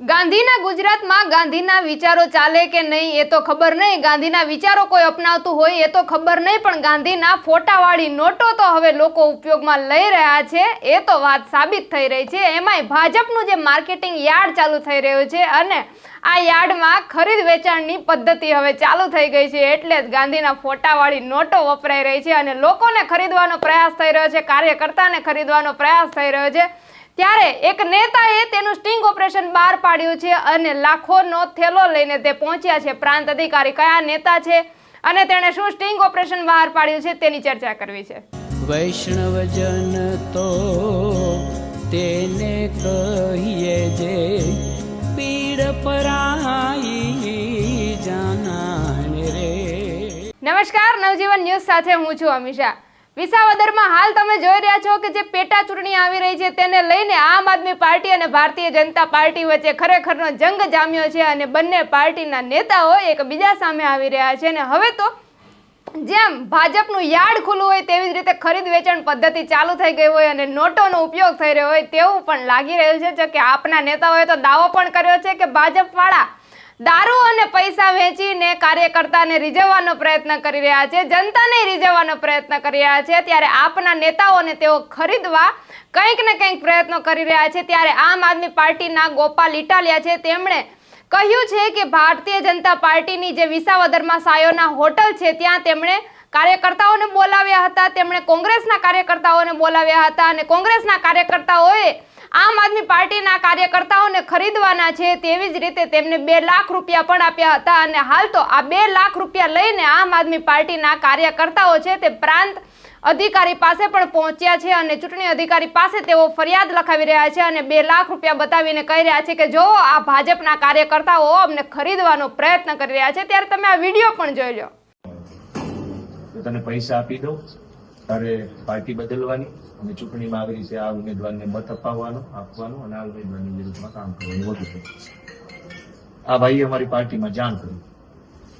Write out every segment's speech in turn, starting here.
ગાંધીના ગુજરાતમાં ગાંધીના વિચારો ચાલે કે નહીં એ તો ખબર નહીં. ગાંધીના વિચારો કોઈ અપનાવતું હોય એ તો ખબર નહીં, પણ ગાંધીના ફોટાવાળી નોટો તો હવે લોકો ઉપયોગમાં લઈ રહ્યા છે. એ તો વાત સાબિત થઈ રહી છે. એમાંય ભાજપનું જે માર્કેટિંગ યાર્ડ ચાલુ થઈ રહ્યું છે અને આ યાર્ડમાં ખરીદ વેચાણની પદ્ધતિ હવે ચાલુ થઈ ગઈ છે એટલે જ ગાંધીના ફોટાવાળી નોટો વપરાઈ રહી છે અને લોકોને ખરીદવાનો પ્રયાસ થઈ રહ્યો છે, કાર્યકર્તાને ખરીદવાનો પ્રયાસ થઈ રહ્યો છે. ત્યારે એક નેતાએ તેનું સ્ટિંગ ઓપરેશન બહાર પાડ્યું છે અને લાખોનો થેલો લઈને તે પહોંચ્યા છે. પ્રાંત અધિકારી કયા નેતા છે અને તેણે શું સ્ટિંગ ઓપરેશન બહાર પાડ્યું છે તેની ચર્ચા કરવી છે. વૈષ્ણવજન તો તેને કહીએ જે પીડ પરાઈ જાનાને રે. નમસ્કાર નવજીવન ન્યૂઝ સાથે હું છું અમિષા. વિસાવદરમાં હાલ તમે જોઈ રહ્યા છો કે જે પેટા ચૂંટણી આવી રહી છે તેને લઈને આમ આદમી પાર્ટી અને ભારતીય જનતા પાર્ટી વચ્ચે ખરેખરનો જંગ જામ્યો છે અને બંને પાર્ટીના નેતાઓ એકબીજા સામે આવી રહ્યા છે અને હવે તો જેમ ભાજપનું યાર્ડ ખુલ્લું હોય તેવી જ રીતે ખરીદ વેચાણ પદ્ધતિ ચાલુ થઈ ગઈ હોય અને નોટોનો ઉપયોગ થઈ રહ્યો હોય તેવું પણ લાગી રહ્યું છે કે આપના નેતાઓએ તો દાવો પણ કર્યો છે કે ભાજપવાળા દારૂ અને પૈસા વેચીને કાર્યકર્તાને રીઝવવાનો પ્રયત્ન કરી રહ્યા છે, જનતાને રીઝવવાનો પ્રયત્ન કરી રહ્યા છે. ત્યારે આપના નેતાઓને તેઓ ખરીદવા કંઈક ને કંઈક પ્રયત્નો કરી રહ્યા છે. ત્યારે આમ આદમી પાર્ટીના ગોપાલ ઇટાલિયા છે, તેમણે કહ્યું છે કે ભારતીય જનતા પાર્ટીની જે વિસાવદરમાં સાયોના હોટલ છે, ત્યાં તેમણે કાર્યકર્તાઓને બોલાવ્યા હતા. તેમણે કોંગ્રેસના કાર્યકર્તાઓને બોલાવ્યા હતા અને કોંગ્રેસના કાર્યકર્તાઓએ આમ આદમી પાર્ટીના કાર્યકર્તાઓને ખરીદવાના છે તેવી જ રીતે તેમને બે લાખ રૂપિયા પણ આપ્યા હતા અને હાલ તો આ બે લાખ રૂપિયા લઈને આમ આદમી પાર્ટીના કાર્યકર્તાઓ છે તે પ્રાંત અધિકારી પાસે પણ પહોંચ્યા છે અને ચૂંટણી અધિકારી પાસે તેઓ ફરિયાદ લખાવી રહ્યા છે અને બે લાખ રૂપિયા બતાવીને કહી રહ્યા છે કે જો આ ભાજપના કાર્યકર્તાઓ અમને ખરીદવાનો પ્રયત્ન કરી રહ્યા છે, ત્યારે તમે આ વીડિયો પણ જોઈ લો. તને પૈસા આપી દઉં, તારે પાર્ટી બદલવાની. અને ચૂંટણીમાં આવી રીતે આ ઉમેદવારને મત અપાવવાનો, આપવાનો અને આ ઉમેદવારની વિરુદ્ધમાં કામ કરવાનું વધુ આ ભાઈએ અમારી પાર્ટીમાં જાણ કરી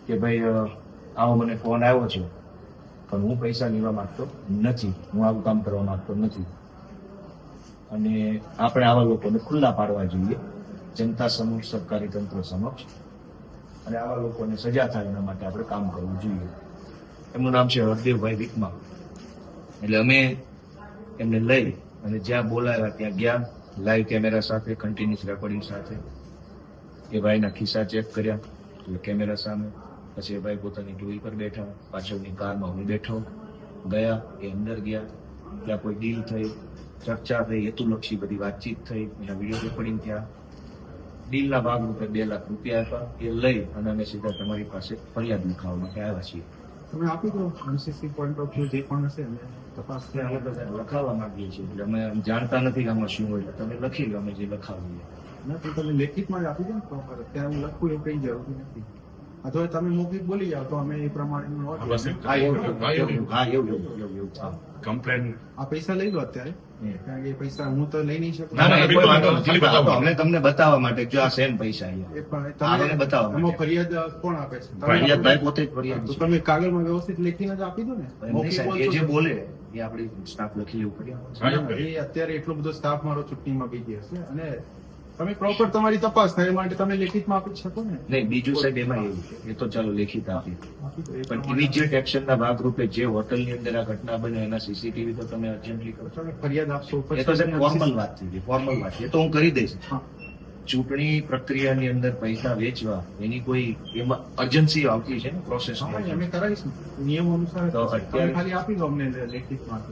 કે ભાઈ આવો મને ફોન આવ્યો છે, પણ હું પૈસા લેવા માંગતો નથી. હું આવું કામ કરવા માંગતો નથી. અને આપણે આવા લોકોને ખુલ્લા પાડવા જોઈએ. જનતા સમક્ષ, સરકારી તંત્ર સમક્ષ. અને આવા લોકોને સજા થાય એના માટે આપણે કામ કરવું જોઈએ. એમનું નામ છે હરદેવભાઈ વિકમા. એટલે અમે એમને લઈ અને જ્યાં બોલાવ્યા ત્યાં ગયા. લાઈવ કેમેરા સાથે કન્ટિન્યુઅસ રેકોર્ડિંગ સાથે. એ ભાઈના ખિસ્સા ચેક કર્યા. એટલે કેમેરા સામે. પછી એ ભાઈ પોતાની ટોઈ પર બેઠા. પાછળની કારમાં હું બેઠો. ગયા, એ અંદર ગયા. ત્યાં કોઈ ડીલ થઈ, ચર્ચા થઈ, હેતુલક્ષી બધી વાતચીત થઈ. એના વીડિયો રેકોર્ડિંગ થયા. ડીલના ભાગરૂપે બે લાખ રૂપિયા આપ્યા. એ લઈ અને અમે સીધા તમારી પાસે ફરિયાદ લખાવવા માટે આવ્યા છીએ. તમે આપી દો. એમસીસી પોઈન્ટ ઓફ વ્યૂ જે પણ હશે ને તપાસ લખાવવા માંગીએ છીએ. એટલે અમે જાણતા નથી કે આમાં શું હોય. તમે લખી લો અમે જે લખાવીએ. ના તો તમે લેખિતમાં જ આપી દો ને proper. અત્યારે હું લખું એવું કઈ જરૂરી નથી. અથવા તમે મૌખિક બોલી જાઓ તો અમે એ પ્રમાણે. કમ્પ્લેન આ પૈસા લઈ લો અત્યારે કારણ કે પૈસા હું તો લઈ નહીં શકું. ના ના એ કોઈ વાંધો નથી ખાલી બતાવો. અમને તમને બતાવવા માટે જો આ સેમ પૈસા અહીંયા. એ પણ આ મને તમે બતાવવા એમાં ફરિયાદ કોણ આપે છે? ફરિયાદ ભાઈ પોતે જ ફરિયાદ તો તમે કાગળમાં વ્યવસ્થિત લખીને જ આપી દો ને. એ જે બોલે એ આપણી સ્ટાફ લખી લેવું પડે અત્યારે એટલો બધો સ્ટાફ મારો ચૂંટણીમાં ગયો છે અને તમે પ્રોપર તમારી તપાસ થાય માટે તમે લેખિતમાં આપી શકો ને? નહીં બીજું સાહેબ એમાં એવું છે. એ તો ચાલો લેખિત આપી પણ ઇમિજિએટ એક્શનના ભાગરૂપે જે હોટલની અંદર આ ઘટના બને એના સીસીટીવી તો તમે અર્જન્ટલી કરો. ફરિયાદ આપશો. એ તો સાહેબ ફોર્મલ વાત થઈ ગઈ ફોર્મલ વાત એ તો હું કરી દઈશ. ચૂંટણી પ્રક્રિયાની અંદર પૈસા વેચવા એની કોઈ એમાં અર્જન્સી આવતી છે ને પ્રોસેસ નિયમ અનુસાર તો અત્યારે- ખાલી આપી દો અમને લેખિતમાં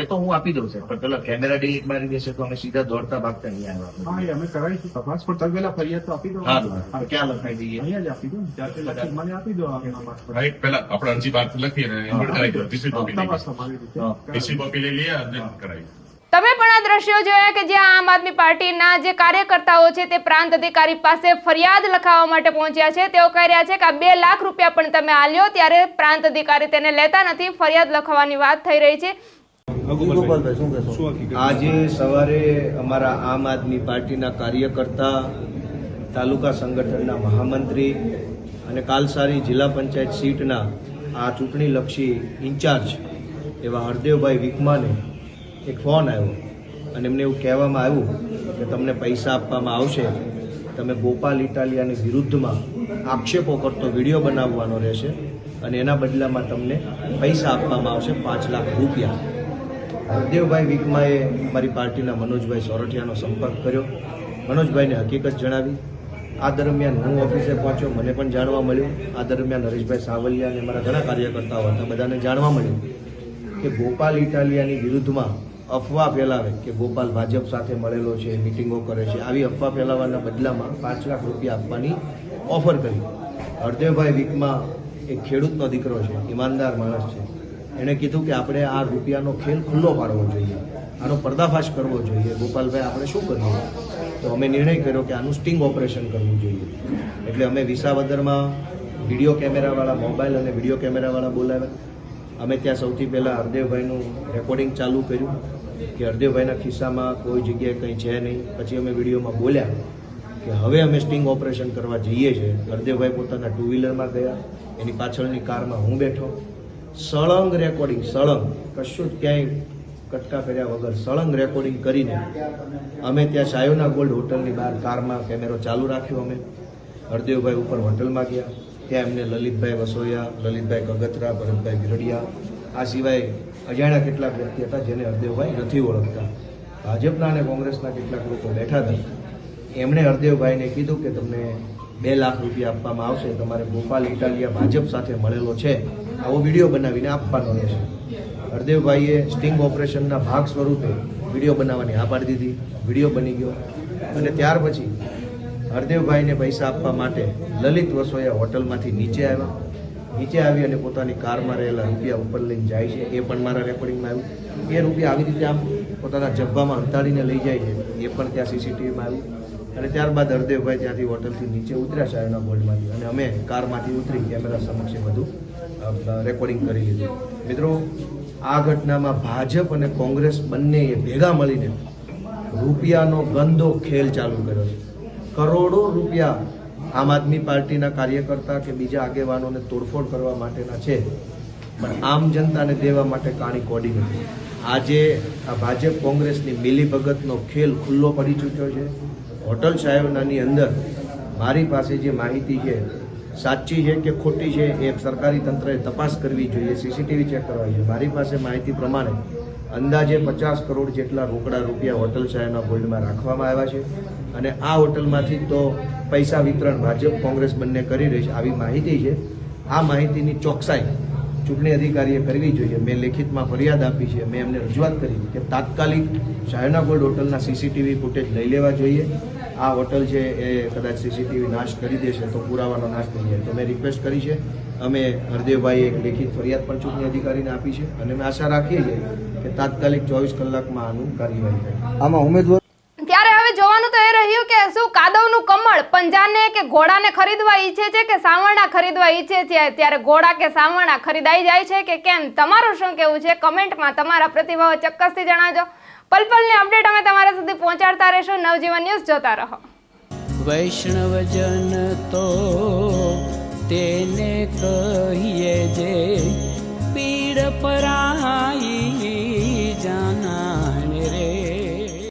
એ તો હું આપી દઉં છું. પણ પેલા કેમેરા ડિલીટ મારી દેશે તો અમે સીધા દોડતા ભાગતા અહીંયા હા આવ્યા એ અમે કરાવીશું તપાસ પણ તમે પેલા ફરિયાદ તો આપી દો. હા ક્યાં લખાઈ દઈએ? અહીંયા જ આપી દો લખી મને આપી દો રાઈટ પેલા આપણે અરજી બહાર લખી ને ઇન્વર્ટ કરાવી દો. ટીસી કોપી લઈ તપાસ તમારી રીતે. હા. કોપી લઈ લઈએ અને કરાવી તમે પણ આ દ્રશ્યો જોયા કે જ્યાં આમ આદમી પાર્ટીના જે કાર્યકર્તાઓ છે તે પ્રાંત અધિકારી પાસે ફરિયાદ લખાવવા માટે પહોંચ્યા છે. તેઓ કહી રહ્યા છે કે આ બે લાખ રૂપિયા પણ તમે આલ્યો ત્યારે પ્રાંત અધિકારી તેને લેતા નથી. ફરિયાદ લખવાની વાત થઈ રહી છે. આજે સવારે અમારા આમ આદમી પાર્ટીના કાર્યકર્તા તાલુકા સંગઠનના મહામંત્રી અને કાલસારી જિલ્લા પંચાયત સીટના આ ચૂંટણીલક્ષી ઇન્ચાર્જ એવા હરદેવભાઈ વિકમાને એક ફોન આવ્યો અને એમને એવું કહેવામાં આવ્યું કે તમને પૈસા આપવામાં આવશે તમે ગોપાલ ઇટાલિયાની વિરુદ્ધમાં આક્ષેપો કરતો વીડિયો બનાવવાનો રહેશે અને એના બદલામાં તમને પૈસા આપવામાં આવશે પાંચ લાખ રૂપિયા. હરદેવભાઈ વિકમાએ અમારી પાર્ટીના મનોજભાઈ સોરઠિયાનો સંપર્ક કર્યો. મનોજભાઈને હકીકત જણાવી. આ દરમિયાન હું ઓફિસે પહોંચ્યો, મને પણ જાણવા મળ્યું. આ દરમિયાન હરેશભાઈ સાવલિયા અને મારા ઘણા કાર્યકર્તાઓ હતા, બધાને જાણવા મળ્યું કે ગોપાલ ઇટાલિયાની વિરુદ્ધમાં અફવા ફેલાવે કે ગોપાલ ભાજપ સાથે મળેલો છે, મિટિંગો કરે છે, આવી અફવા ફેલાવવાના બદલામાં પાંચ લાખ રૂપિયા આપવાની ઓફર કરી. હરદેવભાઈ વીકમાં એક ખેડૂતનો દીકરો છે, ઈમાનદાર માણસ છે. એણે કીધું કે આપણે આ રૂપિયાનો ખેલ ખુલ્લો પાડવો જોઈએ. આનો પર્દાફાશ કરવો જોઈએ. ગોપાલભાઈ, આપણે શું કરીએ? તો અમે નિર્ણય કર્યો કે આનું સ્ટિંગ ઓપરેશન કરવું જોઈએ. એટલે અમે વિસાવદરમાં વીડિયો કેમેરાવાળા મોબાઈલ અને વીડિયો કેમેરાવાળા બોલાવ્યા. અમે ત્યાં સૌથી પહેલાં હરદેવભાઈનું રેકોર્ડિંગ ચાલુ કર્યું કે હરદેવભાઈના ખિસ્સામાં કોઈ જગ્યાએ કંઈ છે નહીં. પછી અમે વિડીયોમાં બોલ્યા કે હવે અમે સ્ટિંગ ઓપરેશન કરવા જઈએ છીએ. હરદેવભાઈ પોતાના ટુ વ્હીલરમાં ગયા. એની પાછળની કારમાં હું બેઠો. સળંગ રેકોર્ડિંગ સળંગ. કશું જ ક્યાંય કટકા કર્યા વગર સળંગ રેકોર્ડિંગ કરીને અમે ત્યાં સાયોના ગોલ્ડ હોટલની બહાર કારમાં કેમેરો ચાલુ રાખ્યો અમે. હરદેવભાઈ ઉપર હોટલમાં ગયા. ત્યાં એમને લલિતભાઈ વસોયા, લલિતભાઈ કગતરા, ભરતભાઈ ગીરડિયા. આ સિવાય અજાણ્યા કેટલાક વ્યક્તિ હતા જેને હરદેવભાઈ નથી ઓળખતા. ભાજપના અને કોંગ્રેસના કેટલાક લોકો બેઠા હતા. એમણે હરદેવભાઈને કીધું કે તમને બે લાખ રૂપિયા આપવામાં આવશે. તમારે ગોપાલ ઇટાલિયા ભાજપ સાથે મળેલો છે. આવો વીડિયો બનાવીને આપવાનો રહેશે. હરદેવભાઈએ સ્ટિંગ ઓપરેશનના ભાગ સ્વરૂપે વીડિયો બનાવવાની હા પાડી દીધી. વીડિયો બની ગયો. અને ત્યાર પછી હરદેવભાઈને પૈસા આપવા માટે લલિત વસોયા હોટલમાંથી નીચે આવ્યા. નીચે આવી અને પોતાની કારમાં રહેલા રૂપિયા ઉપર લઈને જાય છે. એ પણ મારા રેકોર્ડિંગમાં આવ્યું. એ રૂપિયા આવી રીતે આમ પોતાના જબ્બામાં અંતાડીને લઈ જાય છે. એ પણ ત્યાં સીસીટીવીમાં આવ્યું. અને ત્યારબાદ હરદેવભાઈ ત્યાંથી હોટલથી નીચે ઉતર્યા શાયરના બોર્ડમાંથી અને અમે કારમાંથી ઉતરી કેમેરા સમક્ષે બધું રેકોર્ડિંગ કરી લીધું. મિત્રો, આ ઘટનામાં ભાજપ અને કોંગ્રેસ બંનેએ ભેગા મળીને રૂપિયાનો ગંદો ખેલ ચાલુ કર્યો છે. કરોડો રૂપિયા આમ આદમી પાર્ટીના કાર્યકર્તા કે બીજા આગેવાનોને તોડફોડ કરવા માટેના છે, પણ આમ જનતાને દેવા માટે કાણી કોડી નથી. આજે આ ભાજપ કોંગ્રેસની મિલીભગતનો ખેલ ખુલ્લો પડી ચૂક્યો છે. હોટલ સાહેબનાની અંદર મારી પાસે જે માહિતી છે, સાચી છે કે ખોટી છે, એ સરકારી તંત્રએ તપાસ કરવી જોઈએ, સીસીટીવી ચેક કરવા જોઈએ. મારી પાસે માહિતી પ્રમાણે અંદાજે પચાસ કરોડ જેટલા રોકડા રૂપિયા હોટલ સાહેબના ગોલ્ડમાં રાખવામાં આવ્યા છે અને આ હોટલમાંથી તો પૈસા વિતરણ ભાજપ, કોંગ્રેસ બંને કરી રહી છે. આવી માહિતી છે. આ માહિતીની ચોકસાઈ ચૂંટણી અધિકારીએ કરવી જોઈએ. મેં લેખિતમાં ફરિયાદ આપી છે. મેં એમને રજૂઆત કરી કે તાત્કાલિક શાયના ગોલ્ડ હોટલના સીસીટીવી ફૂટેજ લઈ લેવા જોઈએ. આ હોટલ છે એ કદાચ સીસીટીવી નાશ કરી દેશે તો પુરાવાનો નાશ થઈ જાય. તો મેં રિક્વેસ્ટ કરી છે. અમે હરદેવભાઈએ એક લેખિત ફરિયાદ પણ ચૂંટણી અધિકારીને આપી છે અને અમે આશા રાખીએ છીએ કે તાત્કાલિક ચોવીસ કલાકમાં આનું કાર્યવાહી થાય. આમાં ઉમેદવાર જોવાનું તો એ રહ્યું કે શું કાદવનું કમળ પંજાને કે ઘોડાને ખરીદવા ઈચ્છે છે કે સાવરણા ખરીદવા ઈચ્છે છે? ત્યારે ઘોડા કે સાવરણા ખરીદાઈ જાય છે કે કેમ? તમારું શું કેવું છે? કમેન્ટમાં તમારા પ્રતિભાવો ચોક્કસથી જણાવજો. પલપલની અપડેટ અમે તમારા સુધી પહોંચાડતા રહીશું. નવજીવન ન્યૂઝ જોતા રહો. વૈષ્ણવજન તો તેને કહીએ